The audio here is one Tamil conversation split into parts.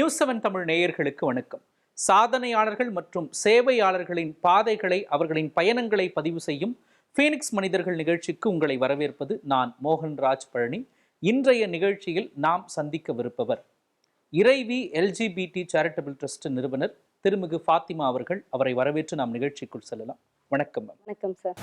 நியூஸ் செவன் தமிழ் நேயர்களுக்கு வணக்கம். சாதனையாளர்கள் மற்றும் சேவையாளர்களின் பாதைகளை அவர்களின் பயணங்களை பதிவு செய்யும் ஃபீனிக்ஸ் மனிதர்கள் நிகழ்ச்சிக்கு உங்களை வரவேற்பது நான் மோகன்ராஜ் பழனி. இன்றைய நிகழ்ச்சியில் நாம் சந்திக்கவிருப்பவர் இறைவி எல்ஜிபிடி சேரிட்டபிள் ட்ரஸ்ட் நிறுவனர் திருமிகு ஃபாத்திமா அவர்கள். அவரை வரவேற்று நாம் நிகழ்ச்சிக்குள் செல்லலாம். வணக்கம் வணக்கம் சார்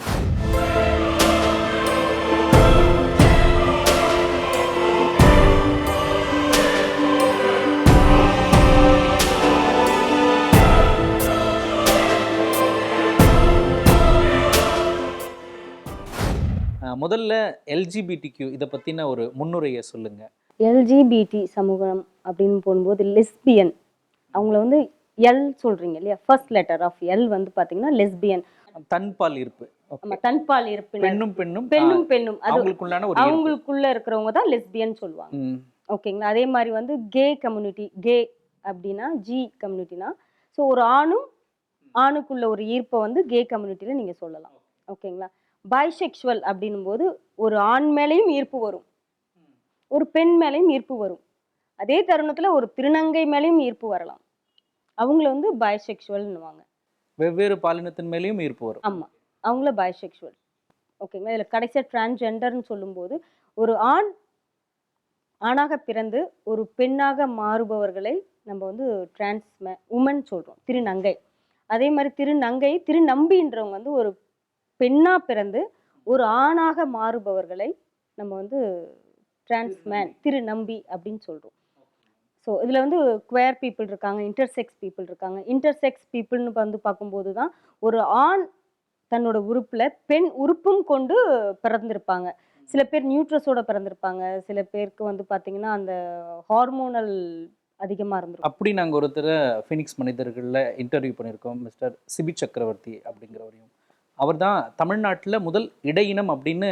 முதல்ல எல்ஜிபிடிக்யூ இதை பத்தின ஒரு முன்னுரையை சொல்லுங்க. எல்ஜிபிடி சமூகம் அப்படின்னு போகும்போது லெஸ்பியன் அவங்கள வந்து எல் சொல்றீங்க இல்லையா? ஃபர்ஸ்ட் லெட்டர் ஆஃப் எல் வந்து பாத்தீங்கன்னா லெஸ்பியன் தன்பால் இருப்பு. தன்பால் இருப்பினர். பெண்ணும் பெண்ணும் பெண்ணும் பெண்ணும். அது அவங்களுக்குள்ளான. அவங்களுக்குள்ள இருக்கிறவங்க தான் லெஸ்பியன் சொல்லுவாங்க. ஓகேங்களா? அதே மாதிரி வந்து கே கம்யூனிட்டி கே அப்படின்னா ஜி கம்யூனிட்டினா ஸோ ஒரு ஆணும் ஆணுக்குள்ள ஒரு ஈர்ப்பை வந்து கே கம்யூனிட்டியில் நீங்கள் சொல்லலாம். ஓகேங்களா? பைசெக்சுவல் அப்படின்னும் போது ஒரு ஆண் மேலேயும் ஈர்ப்பு வரும். ஒரு பெண் மேலேயும் ஈர்ப்பு வரும். அதே தருணத்தில் ஒரு திருநங்கை மேலேயும் ஈர்ப்பு வரலாம். அவங்கள வந்து பைசெக்சுவல்னுவாங்க வெவ்வேறு பாலினத்தின் மேலேயும் ஈர்ப்பு வரும். ஆமாம் அவங்கள பைசெக்சுவல் ஓகேங்களா இதில் கடைசியாக டிரான்ஸ்ஜெண்டர்னு சொல்லும்போது ஒரு ஆண் ஆணாக பிறந்து ஒரு பெண்ணாக மாறுபவர்களை நம்ம வந்து டிரான்ஸ் உமன் சொல்கிறோம் திருநங்கை. அதே மாதிரி திருநங்கை திருநம்பின்றவங்க வந்து ஒரு பெண்ணாக பிறந்து ஒரு ஆணாக மாறுபவர்களை நம்ம வந்து டிரான்ஸ்மேன் திருநம்பி. அப்படின்னு சொல்கிறோம் ஸோ இதில் வந்து குவேர் பீப்புள் இருக்காங்க இன்டர்செக்ஸ் பீப்புள் இருக்காங்க. இன்டர்செக்ஸ் பீப்புள்னு வந்து பார்க்கும்போது தான் ஒரு ஆண் தன்னோட உறுப்புல பெண் உறுப்பும் கொண்டு பிறந்திருப்பாங்க. சில பேர் நியூட்ரஸோட பிறந்திருப்பாங்க. சில பேருக்கு வந்து பாத்தீங்கன்னா அந்த ஹார்மோனல் அதிகமா இருந்திருக்கும். அப்படி நாங்க ஒருத்தரை ஃபினிக்ஸ் மனிதர்கள்ல இன்டர்வியூ பண்ணியிருக்கோம் மிஸ்டர் சிபி சக்கரவர்த்தி அப்படிங்கிறவரையும். அவர் தான் தமிழ்நாட்டில் முதல் இடையினம் அப்படின்னு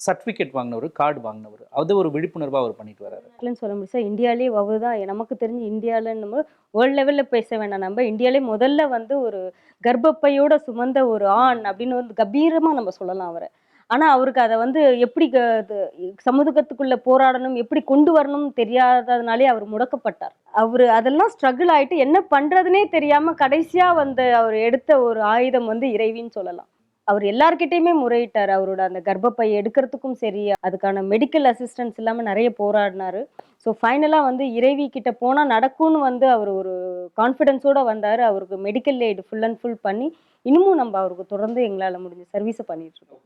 சர்டிஃபிகேட் வாங்கினவர் கார்டு வாங்கினவர். அது ஒரு விழிப்புணர்வாக அவர் பண்ணிட்டு வராரு இல்லைன்னு சொல்ல முடியும்? சார் இந்தியாலே அவர் தான் நமக்கு தெரிஞ்சு இந்தியாவிலன்னு வேர்ல்ட் லெவலில் பேச வேண்டாம் நம்ம இந்தியாலே முதல்ல வந்து ஒரு கர்ப்பப்பையோட சுமந்த ஒரு ஆண் அப்படின்னு வந்து கம்பீரமாக நம்ம சொல்லலாம் அவரை. ஆனால் அவருக்கு அதை வந்து எப்படி க- இது சமூகத்துக்குள்ள போராடணும் எப்படி கொண்டு வரணும்னு தெரியாததுனாலே அவர் முடக்கப்பட்டார். அவர் அதெல்லாம் ஸ்ட்ரகிள் ஆயிட்டு என்ன பண்றதுனே தெரியாம கடைசியா வந்து அவர் எடுத்த ஒரு ஆயுதம் வந்து இறைவின்னு சொல்லலாம். அவர் எல்லார்கிட்டயுமே முறையிட்டார். அவரோட அந்த கர்ப்பப்பை எடுக்கிறதுக்கும் சரி அதுக்கான மெடிக்கல் அசிஸ்டன்ஸ் இல்லாமல் நிறைய போராடினாரு. ஸோ ஃபைனலாக வந்து இறைவி கிட்ட போனால் நடக்கும்னு வந்து அவர் ஒரு கான்ஃபிடென்ஸோட வந்தார். அவருக்கு medical aid full and full பண்ணி இன்னமும் நம்ம அவருக்கு தொடர்ந்து எங்களால் முடிஞ்ச சர்வீஸை பண்ணிட்டு இருக்கோம்.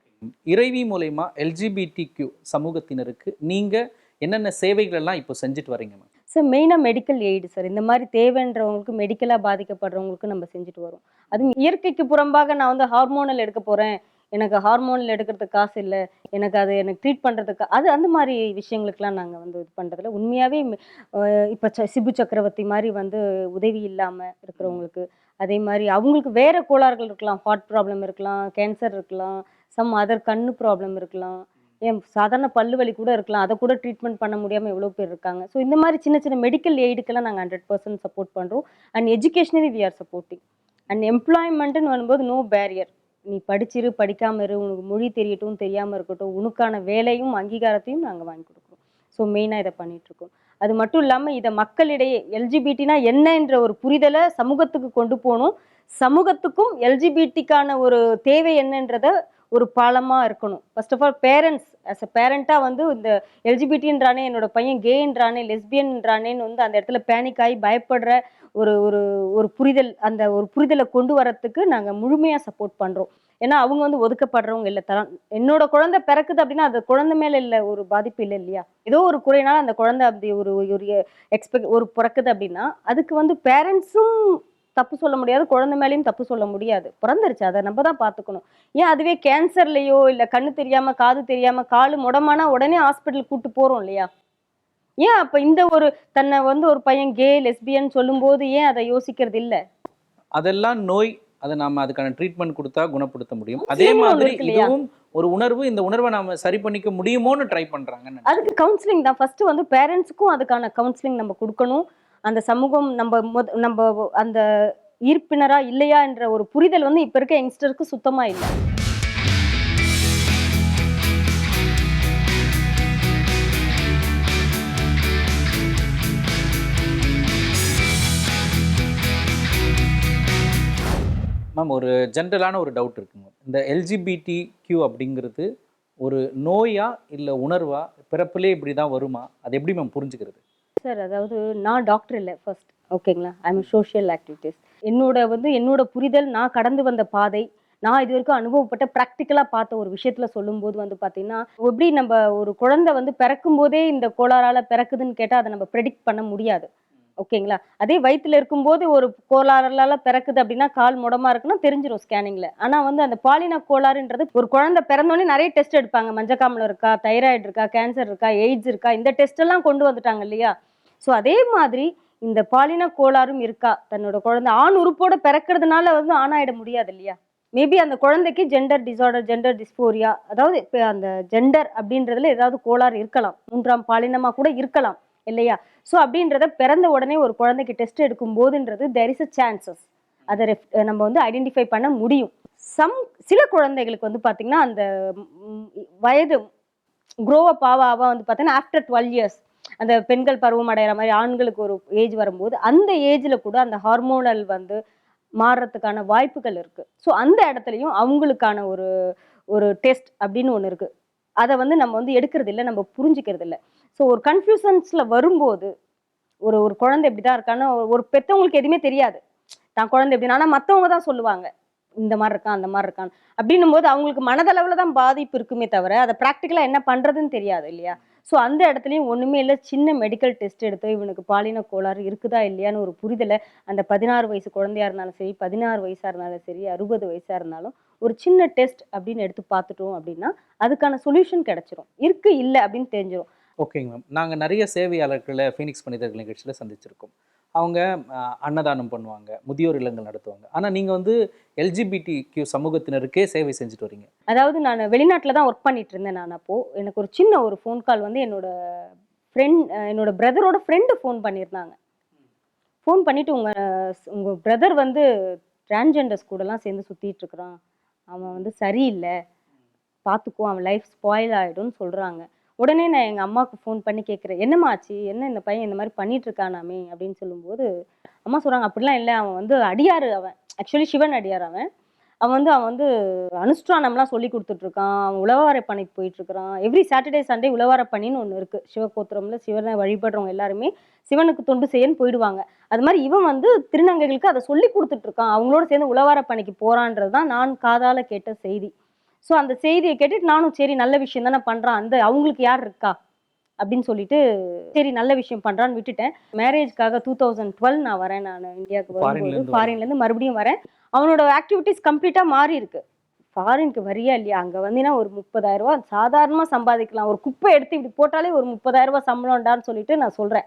இறைவி மூலயமா எல்ஜிபிடிக்யூ சமூகத்தினருக்கு நீங்க என்னென்ன சேவைகள் எல்லாம் இப்போ செஞ்சுட்டு வரீங்க மேம் சார் மெயினாக மெடிக்கல் எய்டு சார் இந்த மாதிரி தேவைன்றவங்களுக்கு மெடிக்கலாக பாதிக்கப்படுறவங்களுக்கு நம்ம செஞ்சுட்டு வரோம். அதுவும் இயற்கைக்கு புறம்பாக நான் வந்து ஹார்மோனல் எடுக்க போகிறேன் எனக்கு ஹார்மோனில் எடுக்கிறதுக்கு காசு இல்லை எனக்கு அது எனக்கு ட்ரீட் பண்ணுறதுக்கு அது அந்த மாதிரி விஷயங்களுக்கெல்லாம் நாங்கள் வந்து இது பண்ணுறதில்ல உண்மையாகவே இப்போ சிபு சக்கரவர்த்தி மாதிரி வந்து உதவி இல்லாமல் இருக்கிறவங்களுக்கு அதே மாதிரி அவங்களுக்கு வேறு கோளாறுகள் இருக்கலாம். ஹார்ட் ப்ராப்ளம் இருக்கலாம் கேன்சர் இருக்கலாம் சம் அதர் கண்ணு ப்ராப்ளம் இருக்கலாம். ஏன் சாதாரண பல்லு வலி கூட இருக்கலாம். அதை கூட ட்ரீட்மெண்ட் பண்ண முடியாமல் எவ்வளோ பேர் இருக்காங்க. ஸோ இந்த மாதிரி சின்ன சின்ன மெடிக்கல் எய்டுக்கெல்லாம் நாங்கள் ஹண்ட்ரட் பர்சன்ட் சப்போர்ட் பண்ணுறோம் and educationally we are supporting and எம்ப்ளாய்மெண்ட்டுன்னு வரும்போது நோ பேரியர் நீ படிச்சிரு படிக்காமல் இரு உனக்கு மொழி தெரியட்டும் தெரியாமல் இருக்கட்டும் உனக்கான வேலையும் அங்கீகாரத்தையும் நாங்கள் வாங்கி கொடுக்குறோம். ஸோ மெயினாக இதை பண்ணிகிட்ருக்கோம் அது மட்டும் இல்லாமல் இதை மக்களிடையே எல்ஜிபிடினா என்னன்ற ஒரு புரிதலை சமூகத்துக்கு கொண்டு போகணும். சமூகத்துக்கும் எல்ஜிபிடிக்கான ஒரு தேவை என்னன்றதை ஒரு பாலமாக இருக்கணும். First of all parents as a பேரண்ட்டாக வந்து இந்த எல்ஜிபிடின்றானே என்னோட பையன் கேன்றானே லெஸ்பியன்றானேன்னு வந்து அந்த இடத்துல பேனிக் ஆகி பயப்படுற ஒரு ஒரு ஒரு புரிதல் அந்த ஒரு புரிதலை கொண்டு வரத்துக்கு நாங்கள் முழுமையாக சப்போர்ட் பண்ணுறோம் ஏன்னா அவங்க வந்து ஒதுக்கப்படுறவங்க இல்லை. தரம் என்னோட குழந்தை பிறக்குது அப்படின்னா அது குழந்தை மேலே இல்லை ஒரு பாதிப்பு இல்லை இல்லையா? ஏதோ ஒரு குறைனால அந்த குழந்தை அப்படி ஒரு ஒரு எக்ஸ்பெக்ட் ஒரு பிறக்குது அப்படின்னா அதுக்கு வந்து பேரண்ட்ஸும் தப்பு சொல்ல முடியாது குழந்தை மேலேயும் தப்பு சொல்ல முடியாது. பிறந்துருச்சு அதை நம்ம தான் பார்த்துக்கணும். ஏன் அதுவே கேன்சர்லையோ இல்லை கண்ணு தெரியாம காது தெரியாம காலு முடமானா உடனே ஹாஸ்பிட்டல் கூட்டு போறோம் இல்லையா? ஏன் அப்ப இந்த ஒரு தன்னை வந்து ஒரு பையன் கே லெஸ்பியன் சொல்லும்போது ஏன் அதை யோசிக்கிறது இல்ல? அதெல்லாம் நோய் அதை நாம அதுக்கான ட்ரீட்மெண்ட் கொடுத்தா குணப்படுத்த முடியும். அதே மாதிரி? இதுவும் ஒரு உணர்வு இந்த உணர்வை நாம சரி பண்ணிக்க முடியுமோன்னு ட்ரை பண்றாங்கன்னு அதுக்கு கவுன்சிலிங் தான். ஃபர்ஸ்ட் வந்து பேரண்ட்ஸுக்கும் அதுக்கான கவுன்சிலிங் நம்ம கொடுக்கணும். அந்த சமூகம் நம்ம நம்ம அந்த ஈர்ப்பினரா இல்லையா என்ற ஒரு புரிதல் வந்து இப்போ இருக்க யங்ஸ்டருக்கு சுத்தமாக இல்லை. மேம் ஒரு ஜென்ரலான ஒரு டவுட் இருக்குங்க இந்த எல்ஜிபிடி கியூ அப்படிங்கிறது ஒரு நோயா இல்லை உணர்வா பிறப்பிலே இப்படி தான் வருமா? அது எப்படி மேம் புரிஞ்சுக்கிறது? சார் அதாவது நான் டாக்டர் இல்லை ஃபர்ஸ்ட் ஓகேங்களா ஐ எம் சோஷியல் ஆக்டிவிட்டீஸ் என்னோட வந்து என்னோட புரிதல் நான் கடந்து வந்த பாதை நான் இது வரைக்கும் அனுபவப்பட்ட ப்ராக்டிக்கலாக பார்த்த ஒரு விஷயத்துல சொல்லும்போது வந்து பார்த்தீங்கன்னா எப்படி நம்ம ஒரு குழந்தை வந்து பிறக்கும் போதே இந்த கோளாறால் பிறக்குதுன்னு கேட்டால் அதை நம்ம ப்ரெடிக்ட் பண்ண முடியாது. ஓகேங்களா? அதே வயிற்றுல இருக்கும்போது ஒரு கோளாறால பிறக்குது அப்படின்னா கால் முடமா இருக்குன்னா தெரிஞ்சிடும் ஸ்கேனிங்ல ஆனா வந்து அந்த பாலின கோளாறுன்றது ஒரு குழந்தை பிறந்தோடனே நிறைய டெஸ்ட் எடுப்பாங்க. மஞ்சக்காமலம் இருக்கா தைராய்டு இருக்கா கேன்சர் இருக்கா எய்ட்ஸ் இருக்கா இந்த டெஸ்ட் எல்லாம் கொண்டு வந்துட்டாங்க இல்லையா? ஸோ அதே மாதிரி இந்த பாலின கோளாறும் இருக்கா? தன்னோட குழந்தை ஆண் உறுப்போட பிறக்கிறதுனால வந்து ஆணாயிட முடியாது இல்லையா? மேபி அந்த குழந்தைக்கு ஜெண்டர் டிசார்டர் ஜெண்டர் டிஸ்போரியா அதாவது இப்போ அந்த ஜெண்டர் அப்படின்றதுல ஏதாவது கோளாறு இருக்கலாம். மூன்றாம் பாலினமாக கூட இருக்கலாம். இல்லையா? ஸோ அப்படின்றத பிறந்த உடனே ஒரு குழந்தைக்கு டெஸ்ட் எடுக்கும் போதுன்றது தெர் இஸ் அ சான்சஸ் அதை நம்ம வந்து ஐடென்டிஃபை பண்ண முடியும். சம் சில குழந்தைகளுக்கு வந்து பார்த்தீங்கன்னா அந்த வயது க்ரோ அப் ஆவ ஆவ வந்து பார்த்தீங்கன்னா ஆஃப்டர் டுவெல் இயர்ஸ் அந்த பெண்கள் பருவம் அடைகிற மாதிரி ஆண்களுக்கு ஒரு ஏஜ் வரும்போது அந்த ஏஜில் கூட அந்த ஹார்மோனல் வந்து மாறுறதுக்கான வாய்ப்புகள் இருக்குது ஸோ அந்த இடத்துலையும் அவங்களுக்கான ஒரு ஒரு டெஸ்ட் அப்படின்னு ஒன்று இருக்குது அதை வந்து நம்ம வந்து எடுக்கிறது இல்லை நம்ம புரிஞ்சுக்கிறது இல்லை ஸோ ஒரு கன்ஃபியூசன்ஸில் வரும்போது ஒரு ஒரு குழந்தை இப்படி தான் இருக்கான்னு ஒரு- பெற்றவங்களுக்கு எதுவுமே தெரியாது. தான் குழந்தை எப்படின்னா ஆனால் மற்றவங்க தான் சொல்லுவாங்க. இந்த மாதிரி இருக்கான் அந்த மாதிரி இருக்கான். அப்படின்னும் போது அவங்களுக்கு மனதளவில் தான் பாதிப்பு இருக்குமே தவிர அதை ப்ராக்டிக்கலாக என்ன பண்ணுறதுன்னு தெரியாது இல்லையா? ஸோ அந்த இடத்துலையும் ஒன்றுமே இல்லை. சின்ன மெடிக்கல் டெஸ்ட் எடுத்து இவனுக்கு பாலின கோளாறு இருக்குதா இல்லையான்னு ஒரு புரிதலை அந்த பதினாறு வயசு குழந்தையா இருந்தாலும் சரி பதினாறு வயசாக இருந்தாலும் சரி அறுபது வயசாக இருந்தாலும் ஒரு சின்ன டெஸ்ட் அப்படின்னு எடுத்து பார்த்துட்டோம் அப்படின்னா அதுக்கான சொல்யூஷன் கிடச்சிரும். இருக்கு இல்லை அப்படின்னு தெரிஞ்சிடும் ஓகேங்க மேம் நாங்கள் நிறைய சேவையாளர்களை ஃபீனிக்ஸ் மனிதர்கள் நிகழ்ச்சியில் சந்திச்சிருக்கோம். அவங்க அன்னதானம் பண்ணுவாங்க முதியோர் இல்லங்கள் நடத்துவாங்க. ஆனால் நீங்கள் வந்து எல்ஜிபிடி கியூ சமூகத்தினருக்கே சேவை செஞ்சுட்டு வரீங்க. அதாவது நான் வெளிநாட்டில் தான் ஒர்க் பண்ணிட்டு இருந்தேன் நான் அப்போது எனக்கு ஒரு சின்ன ஒரு ஃபோன் கால் வந்து என்னோட ஃப்ரெண்ட் என்னோட பிரதரோட ஃப்ரெண்டு ஃபோன் பண்ணியிருந்தாங்க. ஃபோன் பண்ணிட்டு உங்கள் உங்கள் பிரதர் வந்து டிரான்ஜெண்டர்ஸ் கூடலாம் சேர்ந்து சுற்றிட்டு இருக்கிறான். அவன் வந்து சரியில்லை. பார்த்துக்குவோம் அவன் லைஃப் ஸ்பாயில் ஆகிடும்னு சொல்கிறாங்க உடனே நான் எங்கள் அம்மாவுக்கு ஃபோன் பண்ணி கேட்குறேன் என்னம்மா ஆச்சு? என்ன இந்த பையன் இந்த மாதிரி பண்ணிட்டு இருக்கானாமே? அப்படின்னு சொல்லும்போது அம்மா சொல்கிறாங்க அப்படிலாம் இல்லை. அவன் வந்து அடியாரு அவன். ஆக்சுவலி சிவன் அடியார் அவன். அவன் வந்து அவன் வந்து அனுஷ்டானம்லாம் சொல்லி கொடுத்துட்ருக்கான். அவன் உழவார பணிக்கு போயிட்டுருக்கான் எவ்ரி சாட்டர்டே சண்டே உழவார பணின்னு ஒன்று இருக்குது சிவகோத்திரமில் சிவனை வழிபடுறவங்க எல்லாருமே சிவனுக்கு தொண்டு செய்யன்னு போயிடுவாங்க. அது மாதிரி இவன் வந்து திருநங்கைகளுக்கு அதை சொல்லி கொடுத்துட்ருக்கான். அவங்களோட சேர்ந்து உழவார பணிக்கு போகிறான்றது தான் நான் காதால் கேட்ட செய்தி. ஸோ அந்த செய்தியை கேட்டுட்டு நானும் சரி நல்ல விஷயம் தானே பண்றான். அந்த அவங்களுக்கு யார் இருக்கா? அப்படின்னு சொல்லிட்டு சரி நல்ல விஷயம் பண்றான்னு விட்டுட்டேன். மேரேஜ்க்காக டூ தௌசண்ட் டுவெல் நான் வரேன் நான். இந்தியாவுக்கு வரும்போது இருந்து ஃபாரின்ல இருந்து மறுபடியும் வரேன். அவனோட ஆக்டிவிட்டிஸ் கம்ப்ளீட்டா மாறி இருக்கு. ஃபாரினுக்கு வரியா இல்லையா? அங்க வந்தீங்கன்னா ஒரு முப்பதாயிரம் ரூபாய் சாதாரணமா சம்பாதிக்கலாம். ஒரு குப்பை எடுத்து இப்படி போட்டாலே ஒரு முப்பதாயிரம் ரூபாய் சம்பளம்டான்னு சொல்லிட்டு நான் சொல்றேன்.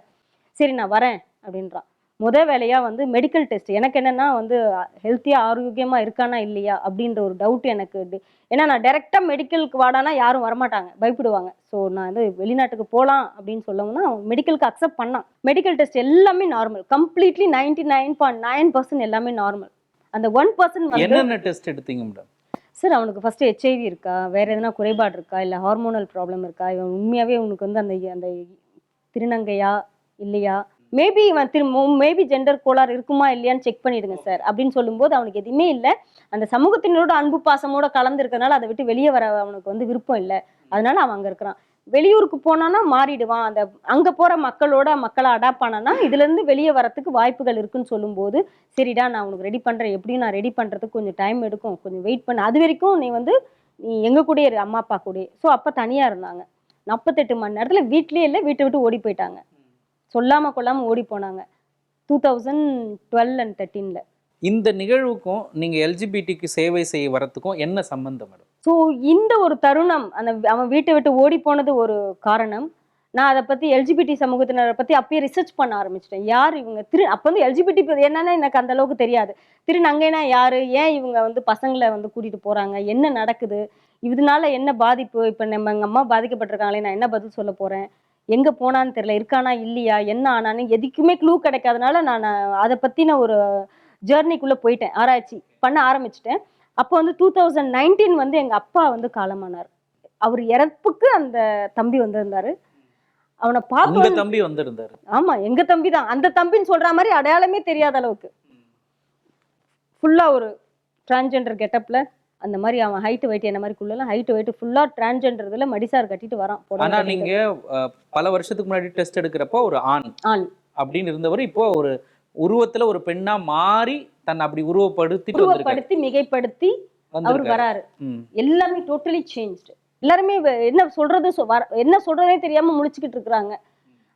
சரி நான் வரேன் அப்படின்றான். முத வேலையா வந்து மெடிக்கல் டெஸ்ட் எனக்கு என்னன்னா வந்து ஹெல்த்தியா ஆரோக்கியமா இருக்கானா இல்லையா அப்படின்ற ஒரு டவுட் எனக்கு. ஏன்னா நான் டைரக்டா மெடிக்கலுக்கு வாடானா யாரும் வரமாட்டாங்க. பயப்படுவாங்க. ஸோ நான் வந்து வெளிநாட்டுக்கு போகலாம் அப்படின்னு சொல்லவும்னா அவன் மெடிக்கலுக்கு அக்செப்ட் பண்ணான். மெடிக்கல் டெஸ்ட் எல்லாமே normal completely ninety nine point nine percent எல்லாமே நார்மல் அந்த ஒன் பர்சன்ட் வந்து என்னென்ன டெஸ்ட் எடுத்தீங்க மேடம் சார் அவனுக்கு ஃபர்ஸ்ட் ஹெச்ஐவி இருக்கா? வேற எதனா குறைபாடு இருக்கா? இல்லை ஹார்மோனல் ப்ராப்ளம் இருக்கா? இவன் உண்மையாவே உனக்கு வந்து அந்த அந்த திருநங்கையா இல்லையா? மேபி இவன் திரும்ப மேபி ஜெண்டர் கோளாறு இருக்குமா இல்லையான்னு செக் பண்ணிடுங்க சார் அப்படின்னு சொல்லும்போது அவனுக்கு எதுவுமே இல்லை. அந்த சமூகத்தினரோட அன்பு பாசமோட கலந்துருக்கறனால அதை விட்டு வெளியே வர அவனுக்கு வந்து விருப்பம் இல்லை. அதனால அவன் அங்கே இருக்கிறான். வெளியூருக்கு போனான்னா மாறிடுவான். அந்த அங்கே போகிற மக்களோட மக்களை அடாப்ட் ஆனானா இதுலேருந்து வெளியே வரத்துக்கு வாய்ப்புகள் இருக்குன்னு சொல்லும்போது சரிடா நான் உனக்கு ரெடி பண்ணுறேன் எப்படியும் நான் ரெடி பண்ணுறதுக்கு கொஞ்சம் டைம் எடுக்கும். கொஞ்சம் வெயிட் பண்ண. அது வரைக்கும் நீ வந்து நீ எங்கள் கூடயே இரு அம்மா அப்பா கூடயே. ஸோ அப்போ தனியாக இருந்தாங்க. நாற்பத்தெட்டு மணி நேரத்தில் வீட்லேயே இல்லை வீட்டை விட்டு ஓடி போயிட்டாங்க. சொல்லாம கொள்ளாம ஓடி போனாங்க. டூ தௌசண்ட் டுவெல் அண்ட் தேர்ட்டீன்ல இந்த நிகழ்வுக்கும் நீங்கள் எல்ஜிபிடிக்கு சேவை செய்ய வரத்துக்கும் என்ன சம்பந்தம் மேடம்? ஸோ இந்த ஒரு தருணம் அந்த அவன் வீட்டை விட்டு ஓடி போனது ஒரு காரணம். நான் அதை பத்தி எல்ஜிபிடி சமூகத்தினரை பத்தி அப்பயே ரிசர்ச் பண்ண ஆரம்பிச்சிட்டேன். யார் இவங்க? திரு அப்போ வந்து எல்ஜிபிடி என்னன்னா எனக்கு அந்த அளவுக்கு தெரியாது. திருநங்கைனா யாரு? ஏன் இவங்க வந்து பசங்களை வந்து கூட்டிட்டு போறாங்க? என்ன நடக்குது? இதனால என்ன பாதிப்பு? இப்போ நம்ம எங்க அம்மா பாதிக்கப்பட்டிருக்காங்களே நான் என்ன பதில் சொல்ல போறேன்? எங்க போனான்னு தெரியல இருக்கானா இல்லையா என்ன ஆனான்னு எதுக்குமே க்ளூ கிடைக்காதனால நான் அதை பத்தின ஒரு ஜேர்னிக்குள்ள போயிட்டேன் ஆராய்ச்சி பண்ண ஆரம்பிச்சிட்டேன். அப்போ வந்து டூ தௌசண்ட் நைன்டீன் வந்து எங்க அப்பா வந்து காலமானார். அவர் இறப்புக்கு அந்த தம்பி வந்திருந்தாரு. அவனை பார்த்து தம்பி வந்திருந்தாரு. ஆமா எங்க தம்பி தான். அந்த தம்பின்னு சொல்ற மாதிரி அடையாளமே தெரியாத அளவுக்கு. ஃபுல்லா ஒரு டிரான்ஜெண்டர் கெட்டப்ல அந்த மாதிரி அவன் ஹைட் வெயிட் என்ன மாதிரி குள்ளலாம் ஹைட் வெயிட் ஃபுல்லா டிரான்ஜெண்டர் இதுல மடிசார் கட்டிட்டு வரான் ஆனா. நீங்க பல வருஷத்துக்கு முன்னாடி டெஸ்ட் எடுக்கிறப்போ ஒரு ஆண். ஆண். அப்படின்னு இருந்தவர் இப்போ ஒரு உருவத்துல ஒரு பெண்ணா மாறி தன்னை அப்படி வந்திருக்காரு. உருவப்படுத்தி மிகைப்படுத்தி அவர். வராரு. எல்லாமே டோட்டலி சேஞ்ச்டு எல்லாருமே என்ன சொல்றது என்ன சொல்றதே தெரியாம முழிச்சுக்கிட்டு இருக்கிறாங்க.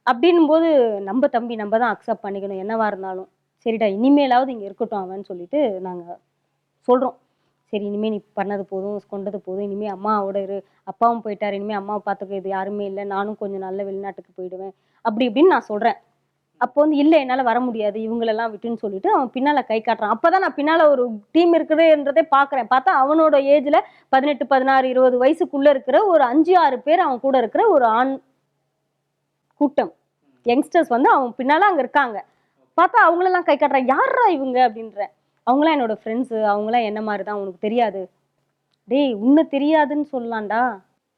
அப்படின்னும் போது நம்ம தம்பி நம்ம தான் அக்செப்ட் பண்ணிக்கணும். என்னவா இருந்தாலும். சரிடா இனிமேலாவது இங்க இருக்கட்டும் அவன் சொல்லிட்டு நாங்க சொல்றோம். சரி இனிமே நீ பண்ணது போதும் கொண்டது போதும் இனிமே அம்மாவோட இரு. அப்பாவும் போயிட்டாரு இனிமே அம்மாவை பார்த்துக்க இது யாருமே இல்லை. நானும் கொஞ்சம் நல்ல வெளிநாட்டுக்கு போயிடுவேன். அப்படி இப்படின்னு நான் சொல்றேன். அப்போ வந்து இல்லை என்னால் வர முடியாது. இவங்களெல்லாம் விட்டுன்னு சொல்லிட்டு அவன் பின்னால கை காட்டுறான். அப்பதான் நான் பின்னால ஒரு டீம் இருக்குதுன்றதே பார்க்குறேன். பார்த்தா அவனோட ஏஜ்ல பதினெட்டு பதினாறு இருபது வயசுக்குள்ள இருக்கிற ஒரு அஞ்சு ஆறு பேர் அவன் கூட இருக்கிற ஒரு ஆண் கூட்டம். யங்ஸ்டர்ஸ் வந்து அவன் பின்னால அங்க இருக்காங்க. பார்த்தா அவங்களெல்லாம் கை காட்டுறான். யாரா இவங்க? அப்படின்ற அவங்களாம் என்னோட ஃப்ரெண்ட்ஸு அவங்களாம் என்ன மாதிரி தான் உனக்கு தெரியாது. டேய் உன்னை தெரியாதுன்னு சொல்லலாம்டா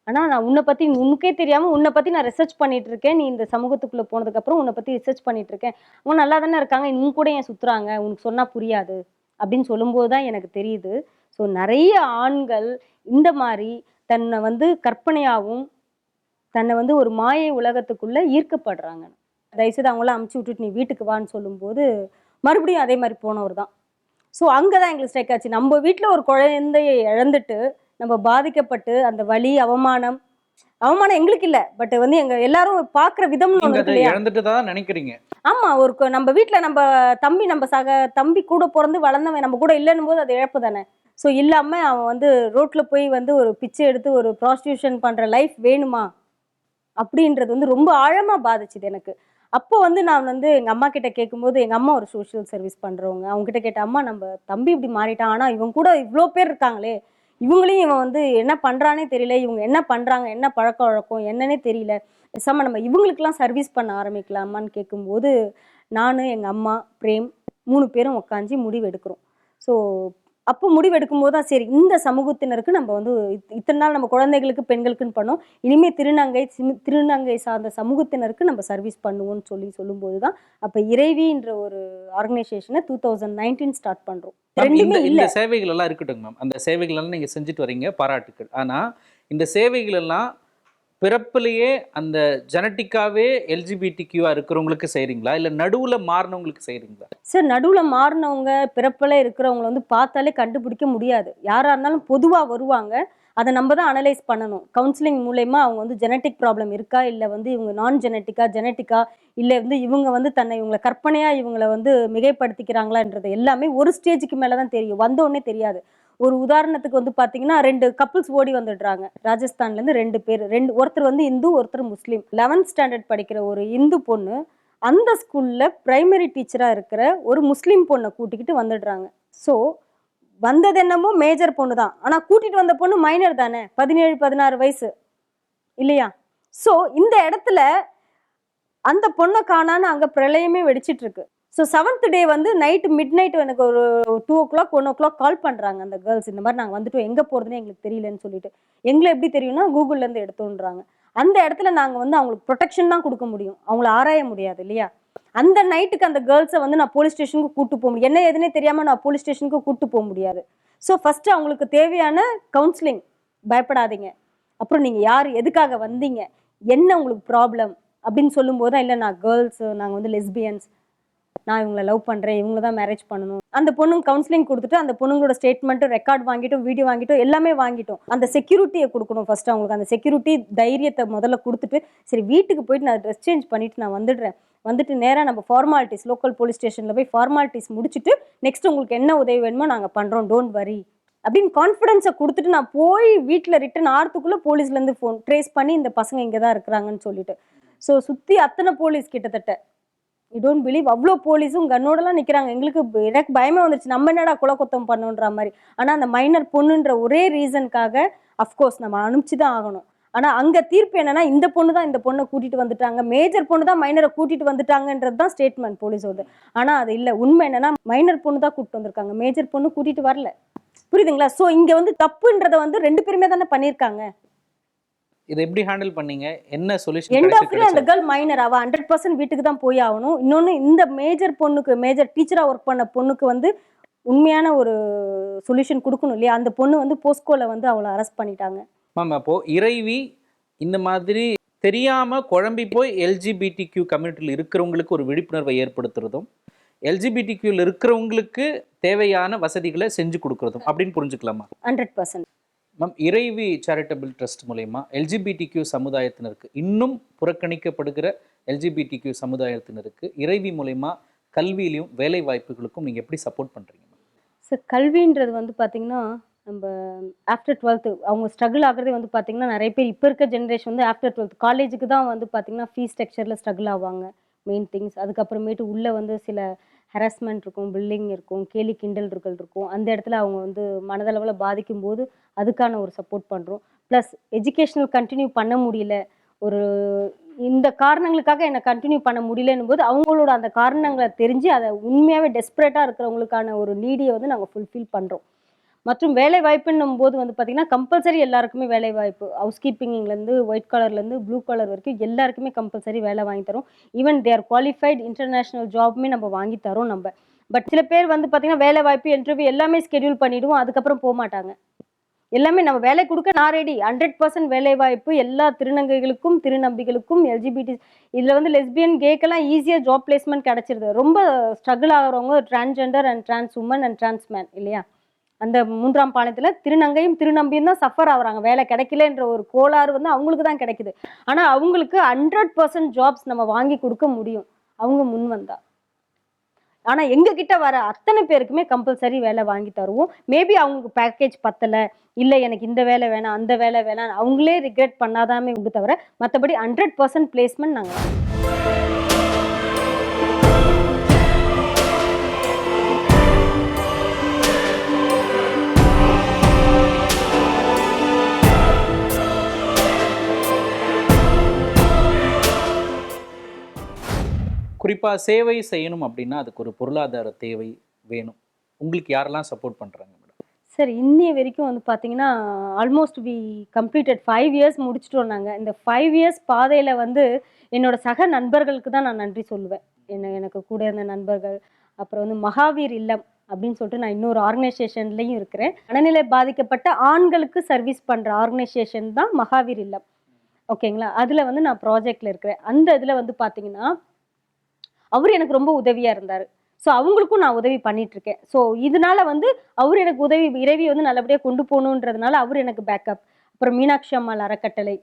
ஆனால் நான் உன்னை பற்றி உனக்கே தெரியாமல் உன்னை பற்றி நான் ரிசர்ச் பண்ணிட்டு இருக்கேன். நீ இந்த சமூகத்துக்குள்ளே போனதுக்கப்புறம் உன்னை பற்றி ரிசர்ச் பண்ணிட்டு இருக்கேன். அவங்க நல்லா தானே இருக்காங்க உன் கூட ஏன் சுற்றுறாங்க உனக்கு சொன்னால் புரியாது. அப்படின்னு சொல்லும்போது தான் எனக்கு தெரியுது. ஸோ நிறைய ஆண்கள் இந்த மாதிரி தன்னை வந்து கற்பனையாகவும் தன்னை வந்து ஒரு மாயை உலகத்துக்குள்ளே ஈர்க்கப்படுறாங்க. தயவுசெய்து அவங்களாம் அமுச்சு விட்டுட்டு நீ வீட்டுக்கு வான்னு சொல்லும்போது மறுபடியும் அதே மாதிரி போனவர் தான் ஸோ அங்கே தான் எங்களுக்கு ஸ்ட்ரைக் ஆச்சு. நம்ம வீட்டில் ஒரு குழந்தையை இழந்துட்டு நம்ம பாதிக்கப்பட்டு அந்த வலி அவமானம் அவமானம் எங்களுக்கு இல்லை. பட் வந்து எங்க எல்லாரும் இருக்கு இல்லையா? இழந்துட்டு தான் நினைக்கிறீங்க? ஆமா ஒரு நம்ம வீட்ல நம்ம தம்பி நம்ம சக தம்பி கூட பிறந்து வளர்ந்தவன் நம்ம கூட இல்லைன்னும் போது அது இழப்பு தானே? ஸோ இல்லாம அவன் வந்து ரோட்ல போய் வந்து ஒரு பிச்சை எடுத்து ஒரு ப்ராஸ்டியூஷன் பண்ற லைஃப் வேணுமா? அப்படின்றது வந்து ரொம்ப ஆழமா பாதிச்சுது எனக்கு. அப்போ வந்து நான் வந்து எங்கள் அம்மா கிட்ட கேட்கும்போது எங்கள் அம்மா ஒரு சோஷியல் சர்வீஸ் பண்ணுறவங்க அவங்க கிட்ட கேட்ட அம்மா நம்ம தம்பி இப்படி மாறிட்டான். ஆனால் இவங்க கூட இவ்வளோ பேர் இருக்காங்களே. இவங்களையும் இவன் வந்து என்ன பண்ணுறானே தெரியல. இவங்க என்ன பண்ணுறாங்க என்ன பழக்க வழக்கம்? என்னன்னே தெரியல. பேசாம நம்ம இவங்களுக்கெல்லாம் சர்வீஸ் பண்ண ஆரம்பிக்கலாமான்னு கேட்கும்போது நான் எங்கள் அம்மா பிரேம் மூணு பேரும் உட்காந்து முடிவு எடுக்கிறோம். ஸோ அப்போ முடிவு எடுக்கும்போது தான் சரி இந்த சமூகத்தினருக்கு நம்ம வந்து இத்- இத்தனை நாள் நம்ம குழந்தைகளுக்கு பெண்களுக்குன்னு பண்ணோம். இனிமேல் திருநங்கை திருநங்கை சார்ந்த சமூகத்தினருக்கு நம்ம சர்வீஸ் பண்ணுவோம்னு சொல்லி சொல்லும்போது தான் அப்போ இறைவின்ற ஒரு ஆர்கனைசேஷனை டூ தௌசண்ட் நைன்டீன் ஸ்டார்ட் பண்ணுறோம் ரெண்டுமே இந்த சேவைகள் எல்லாம் இருக்கட்டும் மேம் அந்த சேவைகள் எல்லாம் நீங்க செஞ்சுட்டு வரீங்க பாராட்டுக்கள். ஆனா இந்த சேவைகள் எல்லாம் பிறப்புலேயே அந்த ஜெனட்டிக்காவே எல்ஜிபிடி கியூவா இருக்கிறவங்களுக்கு செய்கிறீங்களா இல்லை நடுவில் மாறினவங்களுக்கு செய்கிறீங்களா சார் நடுவில் மாறினவங்க பிறப்பில் இருக்கிறவங்கள வந்து பார்த்தாலே கண்டுபிடிக்க முடியாது. யாராக இருந்தாலும் பொதுவாக வருவாங்க. அதை நம்ம தான் அனலைஸ் பண்ணணும். கவுன்சிலிங் மூலயமா அவங்க வந்து ஜெனட்டிக் ப்ராப்ளம் இருக்கா? இல்லை வந்து இவங்க நான் ஜெனட்டிக்கா ஜெனட்டிக்கா இல்லை வந்து இவங்க வந்து தன்னை இவங்களை கற்பனையாக இவங்களை வந்து மிகைப்படுத்திக்கிறாங்களான்றது எல்லாமே ஒரு ஸ்டேஜுக்கு மேலே தான் தெரியும். வந்தோடனே தெரியாது. ஒரு உதாரணத்துக்கு வந்து பார்த்தீங்கன்னா ரெண்டு கப்புள்ஸ் ஓடி வந்துடுறாங்க. ராஜஸ்தான்லேருந்து ரெண்டு பேர் ரெண்டு ஒருத்தர் வந்து இந்து ஒருத்தர் முஸ்லீம். லெவன்த் ஸ்டாண்டர்ட் படிக்கிற ஒரு இந்து பொண்ணு அந்த ஸ்கூலில் பிரைமரி டீச்சராக இருக்கிற ஒரு முஸ்லீம் பொண்ணை கூட்டிக்கிட்டு வந்துடுறாங்க. ஸோ வந்தது என்னமோ மேஜர் பொண்ணு தான் ஆனால் கூட்டிகிட்டு வந்த பொண்ணு மைனர் தானே பதினேழு பதினாறு வயசு. இல்லையா? ஸோ இந்த இடத்துல அந்த பொண்ணை காணான்னு அங்கே பிரளயமே வெடிச்சிட்டு இருக்கு. ஸோ செவன்த் டே வந்து நைட்டு மிட் நைட் எனக்கு ஒரு two o'clock one o'clock call பண்ணுறாங்க அந்த கேர்ள்ஸ் இந்த மாதிரி நாங்கள் வந்துட்டோம். எங்கே போகிறதுன்னு எங்களுக்கு தெரியலன்னு சொல்லிட்டு. எங்களை எப்படி தெரியும்னா கூகுள்லேருந்து எடுத்தோன்றாங்க. அந்த இடத்துல நாங்கள் வந்து அவங்களுக்கு ப்ரொடெக்ஷன் தான் கொடுக்க முடியும். அவங்கள ஆராய முடியாது இல்லையா? அந்த நைட்டுக்கு அந்த கேர்ள்ஸை வந்து நான் போலீஸ் ஸ்டேஷனுக்கு கூட்டு போக முடியும். என்ன எதுனே தெரியாமல் நான் போலீஸ் ஸ்டேஷனுக்கு கூட்டு போக முடியாது. ஸோ ஃபஸ்ட்டு அவங்களுக்கு தேவையான கவுன்சிலிங் பயப்படாதீங்க. அப்புறம் நீங்கள் யார் எதுக்காக வந்தீங்க என்ன உங்களுக்கு ப்ராப்ளம் அப்படின்னு சொல்லும்போது தான் இல்லை நான் கேர்ள்ஸு நாங்கள் வந்து லெஸ்பியன்ஸ் நான் இவங்களை லவ் பண்ணுறேன் இவங்கள தான் மேரேஜ் பண்ணணும். அந்த பொண்ணுங்க கவுன்சிலிங் கொடுத்துட்டு அந்த பொண்ணுங்களோட ஸ்டேட்மெண்ட்டு ரெக்கார்ட் வாங்கிட்டோம் வீடியோ வாங்கிட்டோம் எல்லாமே வாங்கிட்டோம். அந்த செக்யூரிட்டியை கொடுக்கணும் ஃபஸ்ட்டு அவங்களுக்கு. அந்த செக்யூரிட்டி தைரியத்தை முதல்ல கொடுத்துட்டு சரி வீட்டுக்கு போயிட்டு நான் ட்ரெஸ் சேஞ்ச் பண்ணிட்டு நான் வந்துடுறேன். வந்துட்டு நேராக நம்ம ஃபார்மாலிட்டிஸ் லோக்கல் போலீஸ் ஸ்டேஷனில் போய் ஃபார்மாலிட்டிஸ் முடிச்சுட்டு நெக்ஸ்ட் உங்களுக்கு என்ன உதவி வேணுமோ நாங்கள் பண்ணுறோம் டோன்ட் வரி அப்படின்னு கான்ஃபிடென்ஸை கொடுத்துட்டு நான் போய் வீட்டில் ரிட்டன் ஆகிறதுக்குள்ளே போலீஸ்லேருந்து ஃபோன் ட்ரேஸ் பண்ணி இந்த பசங்க இங்கே தான் இருக்கிறாங்கன்னு சொல்லிட்டு. ஸோ சுற்றி அத்தனை போலீஸ் கிட்டத்தட்ட யூ டோன்ட் பிலீவ் அவ்வளோ போலீஸும் கன்னோடலாம் நிற்கிறாங்க எங்களுக்கு எனக்கு பயமே வந்துருச்சு. நம்ம என்னடா குலக்குத்தம் பண்ணுன்ற மாதிரி. ஆனால் அந்த மைனர் பொண்ணுன்ற ஒரே ரீசனுக்காக அஃப்கோர்ஸ் நம்ம அனுப்பிச்சு தான் ஆகணும். ஆனால் அங்கே தீர்ப்பு என்னன்னா இந்த பொண்ணு தான் இந்த பொண்ணை கூட்டிகிட்டு வந்துட்டாங்க. மேஜர் பொண்ணு தான் மைனரை கூட்டிகிட்டு வந்துட்டாங்கன்றது தான் ஸ்டேட்மெண்ட் போலீஸோட ஆனால் அது இல்லை. உண்மை என்னன்னா மைனர் பொண்ணு தான் கூப்பிட்டு வந்திருக்காங்க. மேஜர் பொண்ணு கூட்டிகிட்டு வரல. புரியுதுங்களா? ஸோ இங்கே வந்து தப்புன்றதை வந்து ரெண்டு பேருமே தானே பண்ணியிருக்காங்க. இதை எப்படி ஹேண்டில் பண்ணீங்க? என்ன சொல்யூஷன் எண்ட் ஆஃப் அந்த கேர்ள் மைனர் அவ ஹண்ட்ரட் பர்சன்ட் வீட்டுக்கு தான் போய் ஆகணும். இன்னொன்று இந்த மேஜர் பொண்ணுக்கு மேஜர் டீச்சராக ஒர்க் பண்ண பொண்ணுக்கு வந்து உண்மையான ஒரு சொல்யூஷன் கொடுக்கணும் இல்லையா? அந்த பொண்ணு வந்து போஸ்கோல வந்து அவளை அரெஸ்ட் பண்ணிட்டாங்க. மேம் அப்போ இறைவி இந்த மாதிரி தெரியாம குழம்பி போய் எல்ஜிபிடி கியூ கம்யூனிட்டியில் இருக்கிறவங்களுக்கு ஒரு விழிப்புணர்வை ஏற்படுத்துறதும் எல்ஜிபிடி கியூல இருக்கிறவங்களுக்கு தேவையான வசதிகளை செஞ்சு கொடுக்கறதும் அப்படின்னு புரிஞ்சுக்கலாமா? Hundred percent ma'am Iraivi charitable trust மூலயமா எல்ஜிபிடி கியூ சமுதாயத்தினருக்கு இன்னும் புறக்கணிக்கப்படுகிற எல்ஜிபிடி கியூ சமுதாயத்தினருக்கு இறைவி மூலயமா கல்வியிலையும் வேலை வாய்ப்புகளுக்கும் நீங்கள் எப்படி சப்போர்ட் பண்ணுறீங்க ஸோ கல்வின்றது வந்து பார்த்தீங்கன்னா நம்ம ஆஃப்டர் டுவெல்த்து அவங்க ஸ்ட்ரகிள் ஆகுறதே வந்து பார்த்தீங்கன்னா நிறைய பேர் இப்போ இருக்க ஜென்ரேஷன் வந்து ஆஃப்டர் டுவெல்த் காலேஜுக்கு தான் வந்து பார்த்தீங்கன்னா ஃபீஸ் ஸ்ட்ரக்சரில் ஸ்ட்ரகிள் ஆவாங்க. மெயின் திங்ஸ் அதுக்கப்புறமேட்டு உள்ளே வந்து சில ஹராஸ்மெண்ட் இருக்கும் பில்டிங் இருக்கும் கேலி கிண்டல்கள் இருக்கும். அந்த இடத்துல அவங்க வந்து மனதளவில் பாதிக்கும் போது அதுக்கான ஒரு சப்போர்ட் பண்ணுறோம் ப்ளஸ் எஜுகேஷனல் கண்டினியூ பண்ண முடியல. ஒரு இந்த காரணங்களுக்காக என்னை கண்டினியூ பண்ண முடியலன்னும் போது அவங்களோட அந்த காரணங்களை தெரிஞ்சு அதை உண்மையாகவே டெஸ்பரேட்டாக இருக்கிறவங்களுக்கான ஒரு நீடியை வந்து நாங்கள் ஃபுல்ஃபில் பண்ணுறோம் மற்றும் வேலை வாய்ப்புன்னும் போது வந்து பார்த்திங்கன்னா கம்பல்சரி எல்லாருக்குமே வேலை வாய்ப்பு ஹவுஸ் கீப்பிங்லேருந்து ஒயிட் கலர்லேருந்து ப்ளூ கலர் வரைக்கும் எல்லாருக்குமே கம்பல்சரி வேலை வாங்கி தரோம். ஈவன் தேர் குவாலிஃபைட் இன்டர்நேஷ்னல் ஜாப்புமே நம்ம வாங்கி தரோம் நம்ம. பட் சில பேர் வந்து பார்த்திங்கன்னா வேலை வாய்ப்பு இன்டர்வியூ எல்லாமே ஸ்கெடியூல் பண்ணிவிடுவோம் அதுக்கப்புறம் போக மாட்டாங்க. எல்லாமே நம்ம வேலை கொடுக்க நான் ரெடி ஹண்ட்ரட் பர்சன்ட் வேலை வாய்ப்பு எல்லா திருநங்கைகளுக்கும் திருநம்பிகளுக்கும் எல்ஜிபிடி இதில் வந்து லெஸ்பியன் கேக்கெல்லாம் ஈஸியாக ஜாப் பிளேஸ்மெண்ட் கிடச்சிருது. ரொம்ப struggle ஆகிறவங்க transgender and trans woman and trans man இல்லையா? அந்த மூன்றாம் பாளையத்தில் திருநங்கையும் திருநம்பியும் தான் சஃபர் ஆகுறாங்க. வேலை கிடைக்கலன்ற ஒரு கோளாறு வந்து அவங்களுக்கு தான் கிடைக்குது. ஆனால் அவங்களுக்கு ஹண்ட்ரட் பர்சன்ட் ஜாப்ஸ் நம்ம வாங்கி கொடுக்க முடியும். அவங்க முன் வந்தா. ஆனால் எங்ககிட்ட வர அத்தனை பேருக்குமே கம்பல்சரி வேலை வாங்கி தருவோம். மேபி அவங்களுக்கு பேக்கேஜ் பத்தலை. இல்லை எனக்கு இந்த வேலை வேணாம் அந்த வேலை வேணாம் அவங்களே ரிக்ரெட் பண்ணாதாமே உண்டு தவிர மற்றபடி ஹண்ட்ரட் பர்சன்ட் பிளேஸ்மெண்ட் நாங்கள் குறிப்பாக சேவை செய்யணும் அப்படின்னா அதுக்கு ஒரு பொருளாதார தேவை வேணும். உங்களுக்கு யாரெல்லாம் சப்போர்ட் பண்ணுறாங்க மேடம் சார் இன்னைய வரைக்கும் வந்து பார்த்தீங்கன்னா almost we completed five years முடிச்சிட்டோம் நாங்கள் இந்த ஃபைவ் இயர்ஸ் பாதையில் வந்து என்னோட சக நண்பர்களுக்கு தான் நான் நன்றி சொல்லுவேன். என்ன எனக்கு கூட இருந்த நண்பர்கள் அப்புறம் வந்து மகாவீர் இல்லம் அப்படின்னு சொல்லிட்டு நான் இன்னொரு ஆர்கனைசேஷன்லையும் இருக்கிறேன். மனநிலை பாதிக்கப்பட்ட ஆண்களுக்கு சர்வீஸ் பண்ணுற ஆர்கனைசேஷன் தான் மகாவீர் இல்லம். ஓகேங்களா அதில் வந்து நான் ப்ராஜெக்டில் இருக்கிறேன். அந்த இதில் வந்து பார்த்தீங்கன்னா அவர் எனக்கு ரொம்ப உதவியாக இருந்தார். ஸோ அவங்களுக்கும் நான் உதவி பண்ணிட்டு இருக்கேன் ஸோ இதனால வந்து அவர் எனக்கு உதவி இறைவி வந்து நல்லபடியாக கொண்டு போகணுன்றதுனால அவர் எனக்கு பேக்கப் அப்புறம் மீனாட்சி அம்மாள் அறக்கட்டளை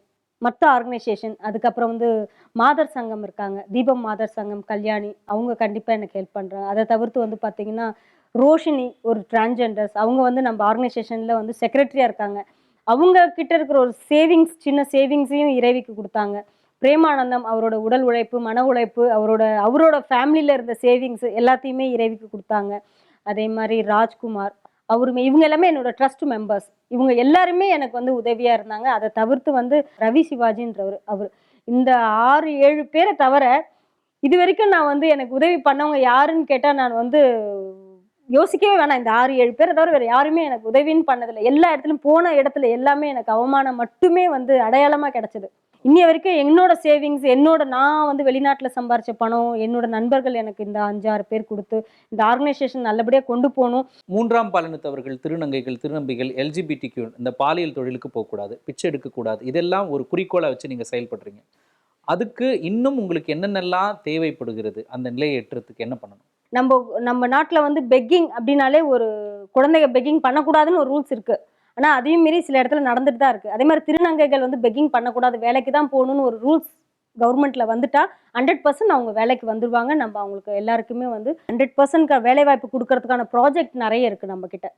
மற்ற ஆர்கனைசேஷன் அதுக்கப்புறம் வந்து மாதர் சங்கம் இருக்காங்க. தீபம் மாதர் சங்கம் கல்யாணி அவங்க கண்டிப்பாக எனக்கு ஹெல்ப் பண்ணுறாங்க அதை தவிர்த்து வந்து பார்த்தீங்கன்னா ரோஷினி ஒரு டிரான்ஜெண்டர்ஸ் அவங்க வந்து நம்ம ஆர்கனைசேஷனில் வந்து செக்ரட்டரியாக இருக்காங்க. அவங்க கிட்ட இருக்கிற ஒரு சேவிங்ஸ் சின்ன சேவிங்ஸையும் இறைவிக்கு கொடுத்தாங்க. பிரேமானந்தம் அவரோட உடல் உழைப்பு மன உழைப்பு அவரோட அவரோட ஃபேமிலியில் இருந்த சேவிங்ஸ் எல்லாத்தையுமே இறைவிக்கு கொடுத்தாங்க. அதே மாதிரி ராஜ்குமார் அவருமே இவங்க எல்லாமே என்னோட ட்ரஸ்ட் மெம்பர்ஸ் இவங்க எல்லாருமே எனக்கு வந்து உதவியாக இருந்தாங்க. அதை தவிர்த்து வந்து ரவி சிவாஜின்றவர் அவர். இந்த ஆறு ஏழு பேரை தவிர இது வரைக்கும் நான் வந்து எனக்கு உதவி பண்ணவங்க யாருன்னு கேட்டால் நான் வந்து யோசிக்கவே வேணாம். இந்த ஆறு ஏழு பேரை தவிர வேறு யாருமே எனக்கு உதவின்னு பண்ணதில்லை. எல்லா இடத்துலையும் போன இடத்துல எல்லாமே எனக்கு அவமானம் மட்டுமே வந்து அடையாளமாக கிடச்சிது. இன்னைய வரைக்கும் என்னோட சேவிங்ஸ் என்னோட நான் வந்து வெளிநாட்டில் சம்பாரிச்ச பணம் என்னோட நண்பர்கள் எனக்கு இந்த அஞ்சாறு பேர் கொடுத்து இந்த ஆர்கனைசேஷன் நல்லபடியாக கொண்டு போகணும். மூன்றாம் பாலினத்தவர்கள் திருநங்கைகள் திருநம்பிகள் எல்ஜிபிடி கியூ இந்த பாலியல் தொழிலுக்கு போகக்கூடாது பிச்சை எடுக்கக்கூடாது இதெல்லாம் ஒரு குறிக்கோளை வச்சு நீங்கள் செயல்படுறீங்க. அதுக்கு இன்னும் உங்களுக்கு என்னென்னலாம் தேவைப்படுகிறது அந்த நிலையை எட்டுறதுக்கு என்ன பண்ணணும்? நம்ம நம்ம நாட்டில் வந்து பெக்கிங் அப்படின்னாலே ஒரு குழந்தைங்க பெக்கிங் பண்ணக்கூடாதுன்னு ஒரு ரூல்ஸ் இருக்கு. ஆனால் அதையும் மீறி சில இடத்துல நடந்துட்டு தான் இருக்குது அதே மாதிரி திருநங்கைகள் வந்து பெக்கிங் பண்ணக்கூடாது. வேலைக்கு தான் போகணும்னு ஒரு ரூல்ஸ் கவர்மெண்ட்ல வந்துட்டா ஹண்ட்ரட் பர்சன்ட் அவங்க வேலைக்கு வந்துருவாங்க. நம்ம அவங்களுக்கு எல்லாருக்குமே வந்து ஹண்ட்ரட் பர்சன்ட் வேலை வாய்ப்பு கொடுக்கறதுக்கான ப்ராஜெக்ட் நிறைய இருக்கு நம்ம கிட்ட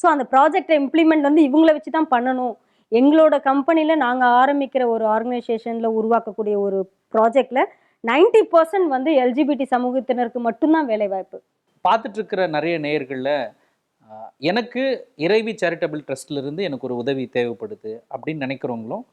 ஸோ அந்த ப்ராஜெக்டை இம்ப்ளிமெண்ட் வந்து இவங்கள வச்சு தான் பண்ணணும். எங்களோட கம்பெனியில் நாங்கள் ஆரம்பிக்கிற ஒரு ஆர்கனைசேஷனில் உருவாக்கக்கூடிய ஒரு ப்ராஜெக்டில் 90% பர்சன்ட் வந்து எல்ஜிபிடி சமூகத்தினருக்கு மட்டும்தான் வேலைவாய்ப்பு. பார்த்துட்டு இருக்கிற நிறைய நேயர்களில் எனக்கு இறைவி சேரிட்டபிள் ட்ரஸ்ட்லேருந்து எனக்கு ஒரு உதவி தேவைப்படுது அப்படின்னு நினைக்கிறவங்களும்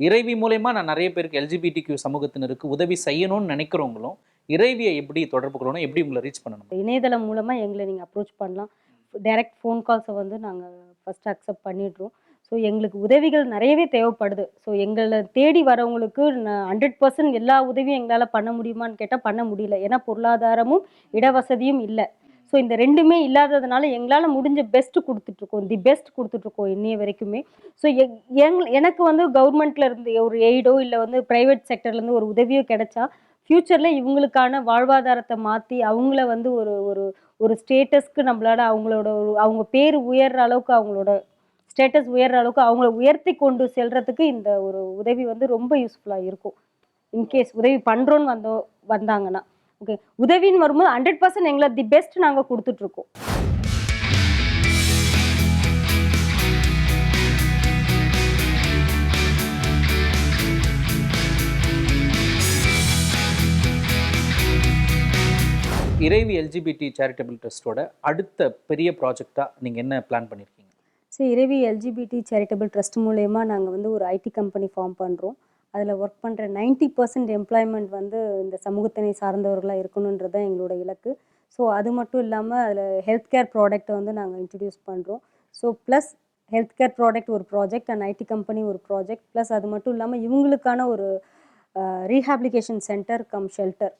இறைவி மூலயமா நான் நிறைய பேருக்கு எல்ஜிபிடி கியூ சமூகத்தினருக்கு உதவி செய்யணும்னு நினைக்கிறவங்களும் இறைவியை எப்படி தொடர்பு கொள்ளணும் எப்படி உங்களை ரீச் பண்ணணும்? இணையதளம் மூலமாக எங்களை நீங்கள் அப்ரோச் பண்ணலாம். டைரக்ட் ஃபோன் கால்ஸை வந்து நாங்கள் ஃபஸ்ட்டு அக்செப்ட் பண்ணிடுறோம். ஸோ எங்களுக்கு உதவிகள் நிறையவே தேவைப்படுது. ஸோ எங்களை தேடி வரவங்களுக்கு ஹண்ட்ரட் பர்சன்ட் எல்லா உதவியும் எங்களால் பண்ண முடியுமான்னு கேட்டால் பண்ண முடியல. ஏன்னா பொருளாதாரமும் இடவசதியும் இல்லை. ஸோ இந்த ரெண்டுமே இல்லாததுனால எங்களால் முடிஞ்ச பெஸ்ட் கொடுத்துட்ருக்கோம். தி பெஸ்ட் கொடுத்துட்ருக்கோம் இன்னைய வரைக்குமே. ஸோ எங் எனக்கு வந்து கவர்மெண்ட்ல இருந்து ஒரு எய்டோ இல்லை வந்து ப்ரைவேட் செக்டர்லேருந்து ஒரு உதவியோ கிடைச்சா ஃப்யூச்சரில் இவங்களுக்கான வாழ்வாதாரத்தை மாற்றி அவங்கள வந்து ஒரு ஒரு ஒரு ஸ்டேட்டஸ்க்கு நம்மளால அவங்களோட ஒரு அவங்க பேர் உயர்ற அளவுக்கு அவங்களோட ஸ்டேட்டஸ் உயர்ற அளவுக்கு அவங்கள உயர்த்தி கொண்டு செல்றதுக்கு இந்த ஒரு உதவி வந்து ரொம்ப யூஸ்ஃபுல்லாக இருக்கும். இன்கேஸ் உதவி பண்ணுறோன்னு வந்தோ வந்தாங்கன்னா. ஓகே உதவின்னு வரும்போது ஹண்ட்ரட் பர்சன்ட் எங்களை தி பெஸ்ட் நாங்கள் கொடுத்துட்ருக்கோம். இறைவி எல்ஜிபிடி சேரிட்டபிள் ட்ரஸ்டோட அடுத்த பெரிய ப்ராஜெக்டாக நீங்கள் என்ன பிளான் பண்ணியிருக்கீங்க so Iravi LGBT charitable trust மூலயமா நாங்கள் வந்து ஒரு ஐடி கம்பெனி ஃபார்ம் பண்ணுறோம் அதில் ஒர்க் பண்ணுற 90% பர்சன்ட் எம்ப்ளாய்மெண்ட் வந்து இந்த சமூகத்தினை சார்ந்தவர்களாக இருக்கணுன்றது தான் எங்களோட இலக்கு. ஸோ அது மட்டும் இல்லாமல் அதில் ஹெல்த் கேர் ப்ராடக்ட்டை வந்து நாங்கள் இன்ட்ரடியூஸ் பண்ணுறோம் so plus health care product ஒரு ப்ராஜெக்ட் அண்ட் ஐடி கம்பெனி ஒரு ப்ராஜெக்ட் ப்ளஸ் அது மட்டும் இல்லாமல் இவங்களுக்கான ஒரு ரீஹாப்ளிகேஷன் சென்டர் கம் ஷெல்டர்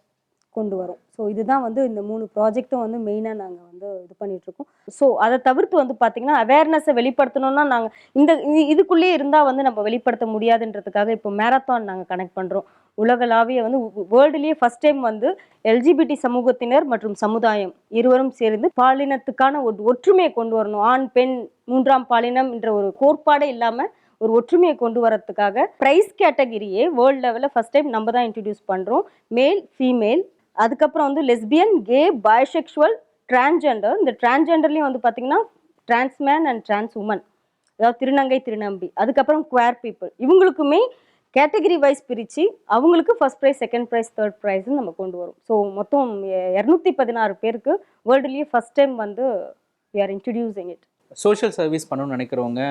கொண்டு வரோம். ஸோ இதுதான் வந்து இந்த மூணு ப்ராஜெக்ட்டும் வந்து மெயினாக நாங்கள் வந்து இது பண்ணிகிட்ருக்கோம் ஸோ அதை தவிர்த்து வந்து பார்த்திங்கன்னா அவேர்னஸை வெளிப்படுத்தணும்னா நாங்கள் இந்த இதுக்குள்ளேயே இருந்தால் வந்து நம்ம வெளிப்படுத்த முடியாதுன்றதுக்காக இப்போ மேரத்தான் நாங்கள் கனெக்ட் பண்ணுறோம் உலகளாவிய வந்து வேர்ல்டுலேயே ஃபர்ஸ்ட் டைம் வந்து எல்ஜிபிடி சமூகத்தினர் மற்றும் சமுதாயம் இருவரும் சேர்ந்து பாலினத்துக்கான ஒரு ஒற்றுமையை கொண்டு வரணும். ஆண் பெண் மூன்றாம் பாலினம் என்ற ஒரு கோட்பாடே இல்லாமல் ஒரு ஒற்றுமையை கொண்டு வரதுக்காக ப்ரைஸ் கேட்டகிரியே வேர்ல்டு லெவலில் ஃபஸ்ட் டைம் நம்ம தான் இன்ட்ரடியூஸ் பண்ணுறோம் மேல் ஃபீமேல் அதுக்கப்புறம் வந்து லெஸ்பியன் கே பயோசெக்ஷுவல் டிரான்ஜெண்டர் இந்த டிரான்ஜெண்டர்லேயும் வந்து பார்த்தீங்கன்னா டிரான்ஸ்மேன் அண்ட் டிரான்ஸ் உமன் அதாவது திருநங்கை திருநம்பி. அதுக்கப்புறம் குவேர் பீப்புள் இவங்களுக்குமே கேட்டகரி வைஸ் பிரித்து அவங்களுக்கு first prize second prize third ப்ரைஸ்னு நம்ம கொண்டு வரும். ஸோ மொத்தம் இரநூத்தி பதினாறு பேருக்கு வேர்ல்டுலேயே ஃபர்ஸ்ட் டைம் வந்து we are it social service பண்ணணும்னு நினைக்கிறவங்க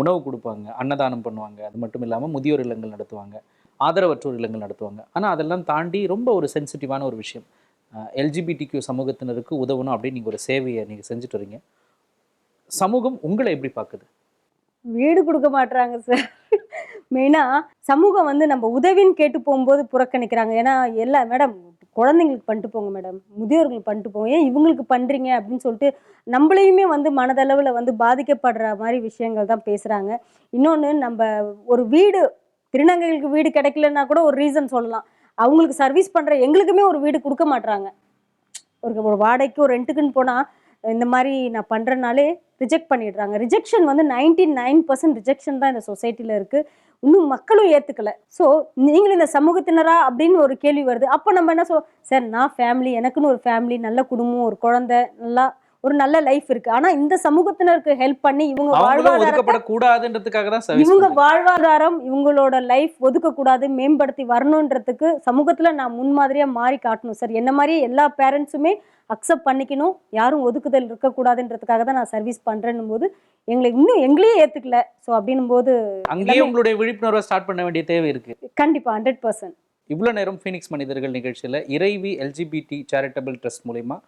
உணவு கொடுப்பாங்க அன்னதானம் பண்ணுவாங்க. அது மட்டும் இல்லாமல் முதியோர் இல்லங்கள் நடத்துவாங்க. ஆதரவற்றோர் இல்லங்கள் நடத்துவாங்க. ஆனால் அதெல்லாம் தாண்டி ரொம்ப ஒரு சென்சிட்டிவான ஒரு விஷயம். எல்ஜிபிடிக்யூ சமூகத்தினருக்கு உதவணும் அப்படின்னு நீங்கள் ஒரு சேவையை நீங்கள் செஞ்சுட்டு வரீங்க. சமூகம் உங்களை எப்படி பார்க்குது? வீடு கொடுக்க மாட்டுறாங்க சார் மெயினாக சமூகம் வந்து நம்ம உதவின்னு கேட்டு போகும்போது புறக்கணிக்கிறாங்க. ஏன்னா எல்லா மேடம் குழந்தைங்களுக்கு பண்ணிட்டு போங்க மேடம் முதியோர்களுக்கு பண்ணிட்டு போங்க. ஏன் இவங்களுக்கு பண்ணுறீங்க அப்படின்னு சொல்லிட்டு நம்மளையுமே வந்து மனதளவில் வந்து பாதிக்கப்படுற மாதிரி விஷயங்கள் தான் பேசுகிறாங்க இன்னொன்று நம்ம ஒரு வீடு திருநங்கைகளுக்கு வீடு கிடைக்கலன்னா கூட ஒரு ரீசன் சொல்லலாம். அவங்களுக்கு சர்வீஸ் பண்ணுற எங்களுக்குமே ஒரு வீடு கொடுக்க மாட்டுறாங்க ஒரு ஒரு வாடகைக்கு ஒரு ரெண்ட்டுக்குன்னு போனால் இந்த மாதிரி நான் பண்ணுறனாலே ரிஜெக்ட் பண்ணிடுறாங்க. ரிஜெக்ஷன் வந்து நைன்டி நைன் பர்சன்ட் ரிஜெக்ஷன் தான் இந்த சொசைட்டியில் இருக்குது இன்னும் மக்களும் ஏற்றுக்கல ஸோ நீங்களும் இந்த சமூகத்தினரா அப்படின்னு ஒரு கேள்வி வருது. அப்போ நம்ம என்ன சொல்லுவோம் சார் நான் ஃபேமிலி எனக்குன்னு ஒரு ஃபேமிலி நல்ல குடும்பம் ஒரு குழந்தை நல்லா ஒரு நல்ல லைஃப் இருக்கு. ஆனா இந்த சமூகத்தினருக்கு ஹெல்ப் பண்ணி இவங்க அவங்களும் வாழ்வாதாரத்தை ஒதுக்கப்படக்கூடாதுன்றதுக்காக தான் இவங்க வாழ்வாதாரம் இவங்களோட லைஃப் ஒதுக்கக்கூடாது மேம்படுத்தி வரணுன்றதுக்கு சமூகத்துல நான் முன்மாதிரியா மாறி காட்டணும் சார். என்ன மாதிரி எல்லா பேரண்ட்ஸுமே அக்செப்ட் பண்ணிக்கணும். யாரும் ஒதுக்குதல் இருக்கக்கூடாதுன்றதுக்காக தான் நான் சர்வீஸ் பண்றேன்னும் போது எங்களை இன்னும் எங்களையே ஏத்துக்கல. ஸோ அப்படின்னும் போது அங்கேயே உங்களுடைய விழிப்புணர்வை ஸ்டார்ட் பண்ண வேண்டிய தேவை இருக்கு. கண்டிப்பா ஹண்ட்ரட் பர்சன்ட் இவ்வளோ நேரம் ஃபீனிக்ஸ் மனிதர்கள் நிகழ்ச்சியில் இறைவி எல்ஜிபிடி சேரிட்டபிள் ட்ரஸ்ட் மூலயமா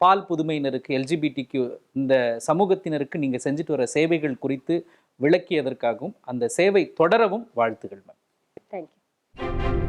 பால் புதுமையினருக்கு எல்ஜிபிடிக்கு இந்த சமூகத்தினருக்கு நீங்கள் செஞ்சுட்டு வர சேவைகள் குறித்து விளக்கியதற்காகவும் அந்த சேவை தொடரவும் வாழ்த்துகள் மேம் தேங்க்யூ